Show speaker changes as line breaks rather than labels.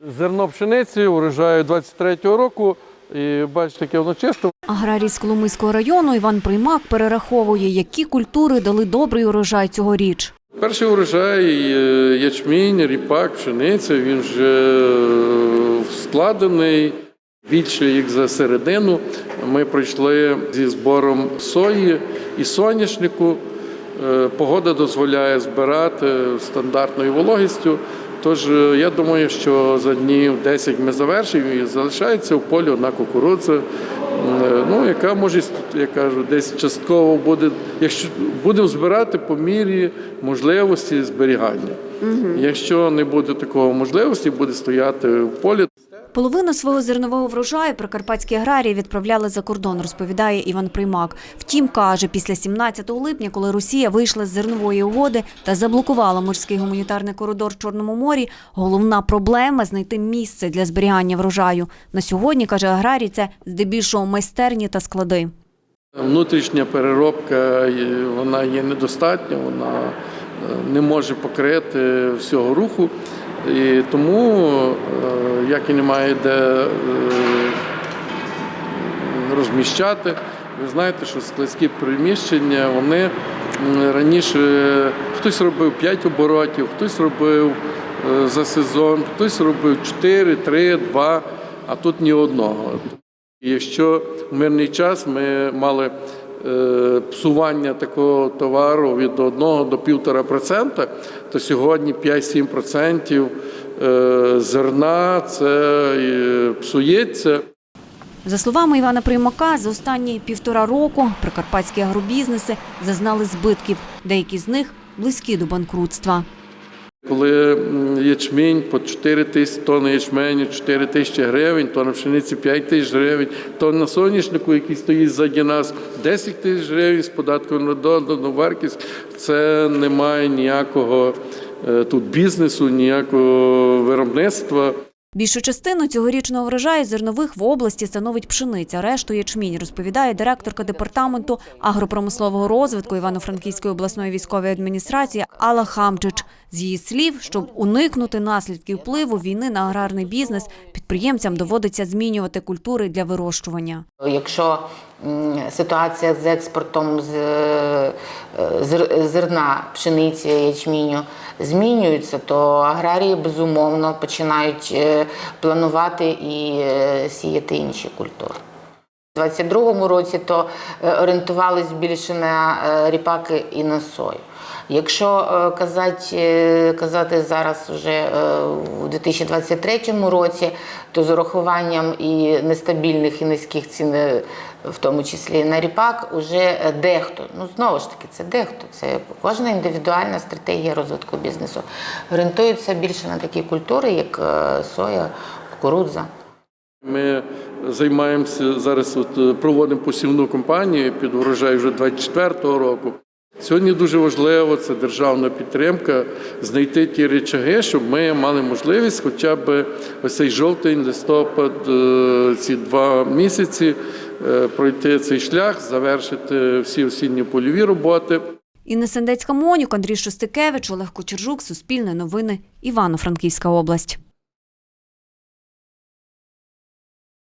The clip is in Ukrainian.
Зерно пшениці урожаю 23-го року. І бачите, яке воно чисто.
Аграрій з Коломийського району Іван Приймак перераховує, які культури дали добрий урожай цьогоріч.
Перший урожай е, ячмінь, ріпак, пшениця. Він вже е, складений більше як за середину. Ми пройшли зі збором сої і соняшнику. Е, Погода дозволяє збирати стандартною вологістю. Тож е, я думаю, що за днів 10 ми завершимо і залишається в полі одна кукурудза, е, ну, яка може, я кажу, десь частково буде, якщо будемо збирати по мірі можливості зберігання. Якщо не буде такої можливості, буде стояти в полі.
Половину свого зернового врожаю прикарпатські аграрії відправляли за кордон, розповідає Іван Приймак. Втім, каже, після 17 липня, коли Росія вийшла з зернової угоди та заблокувала морський гуманітарний коридор в Чорному морі, головна проблема знайти місце для зберігання врожаю. На сьогодні, каже аграрій, це здебільшого майстерні та склади.
Внутрішня переробка вона є недостатня, вона е, не може покрити всього руху. І тому, е, як і немає де е, розміщати, ви знаєте, що складські приміщення вони раніше хтось робив 5 оборотів, хтось робив е, за сезон, хтось робив 4, 3, 2, а тут ні одного. І Якщо в мирний час ми мали псування такого товару від 1 до 1,5%, то сьогодні 5-7% е, зерна це е, псується.
За словами Івана Приймака, за останні півтора року прикарпатські агробізнеси зазнали збитків. Деякі з них близькі до банкрутства.
Коли ячмінь по 4 тисячі тонн ячменю, 4 тисячі гривень, тонна пшениці 5 тисяч гривень, тонна соняшнику, який стоїть ззаді нас, 10 тисяч гривень з податком на додану вартість, це немає ніякого е, тут бізнесу, ніякого виробництва.
Більшу частину цьогорічного врожаю зернових в області становить пшениця, решту ячмінь, розповідає директорка департаменту агропромислового розвитку Івано-Франківської обласної військової адміністрації Алла Хамчич. З її слів, щоб уникнути наслідків впливу війни на аграрний бізнес, підприємцям доводиться змінювати культури для вирощування.
Якщо ситуація з експортом з е, зерна, пшениці, ячміню змінюється, то аграрії безумовно починають е, планувати і е, сіяти інші культури. У 22-му році то е, орієнтувались більше на е, ріпаки і на сою. Якщо е, казати, е, казати зараз вже е, у 2023 році, то з урахуванням і нестабільних і низьких цін, е, в тому числі на ріпак, уже дехто, ну знову ж таки, це дехто, це кожна індивідуальна стратегія розвитку бізнесу, орієнтується більше на такі культури, як е, соя, кукурудза.
Ми займаємося зараз, от, е, проводимо посівну кампанію під урожай вже 24-го року. Сьогодні дуже важливо це державна підтримка, знайти ті речаги, щоб ми мали можливість хоча б ось цей жовтень, листопад, е, ці два місяці е, пройти цей шлях, завершити всі осінні польові роботи.
Інна Сендецька Монюк, Андрій Шостикевич, Олег Кочержук, Суспільне новини, Івано-Франківська область.